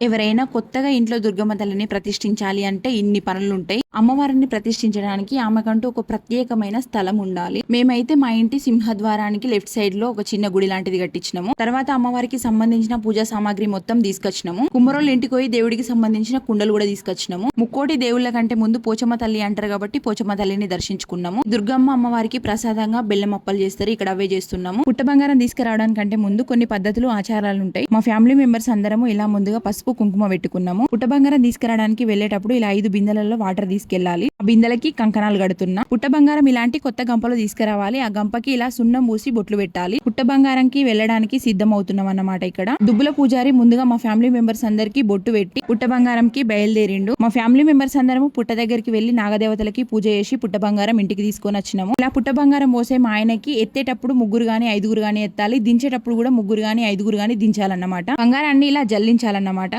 ఎవరైనా కొత్తగా ఇంట్లో దుర్గమ్మ తల్లిని ప్రతిష్ఠించాలి అంటే ఇన్ని పనులు ఉంటాయి అమ్మవారిని ప్రతిష్ఠించడానికి ఆమెకంటూ ఒక ప్రత్యేకమైన స్థలం ఉండాలి. మేమైతే మా ఇంటి సింహద్వారానికి లెఫ్ట్ సైడ్లో ఒక చిన్న గుడి లాంటిది కట్టించినాము. తర్వాత అమ్మవారికి సంబంధించిన పూజా సామాగ్రి మొత్తం తీసుకొచ్చినాము. కుమ్మరోళ్ళ ఇంటికి పోయి దేవుడికి సంబంధించిన కుండలు కూడా తీసుకొచ్చినాము. ముక్కోటి దేవుళ్ళ కంటే ముందు పోచమ్మ తల్లి అంటారు కాబట్టి పోచమ్మ తల్లిని దర్శించుకున్నాము. దుర్గమ్మ అమ్మవారికి ప్రసాదంగా బెల్లం అప్పలు చేస్తారు. ఇక్కడ అవే చేస్తున్నాము. పుట్ట బంగారం తీసుకురావడానికంటే ముందు కొన్ని పద్ధతులు ఆచారాలు ఉంటాయి మా ఫ్యామిలీ మెంబర్స్ అందరము ఇలా ముందుగా పసుపు కుంకుమ పెట్టుకున్నాము. పుట్ట బంగారం తీసుకురావడానికి వెళ్ళేటప్పుడు ఇలా ఐదు బిందెలలో వాటర్ తీసుకెళ్ళాలి ఆ బిందెలకి కంకణాలు కడుతున్నా. పుట్ట బంగారం ఇలాంటి కొత్త గంపలు తీసుకురావాలి. ఆ గంపకి ఇలా సున్నం పూసి బొట్లు పెట్టాలి. పుట్ట బంగారంకి వెళ్ళడానికి సిద్ధం అవుతున్నాం అన్నమాట ఇక్కడ. దుబ్బుల పూజారి ముందుగా మా ఫ్యామిలీ మెంబర్స్ అందరికి బొట్టు పెట్టి పుట్ట బంగారంకి బయలుదేరిండు. మా ఫ్యామిలీ మెంబర్స్ అందరము పుట్ట దగ్గరికి వెళ్ళి నాగదేవతలకి పూజ చేసి పుట్ట బంగారం ఇంటికి తీసుకొని వచ్చినాము. ఇలా పుట్ట బంగారం పోసే మా ఆయనకి ఎత్తేటప్పుడు ముగ్గురు గాని ఐదుగురు గాని ఎత్తాలి. దించేటప్పుడు కూడా ముగ్గురు గాని ఐదుగురు గాని దించాలన్నమాట. బంగారాన్ని ఇలా జల్లించాలన్నమాట.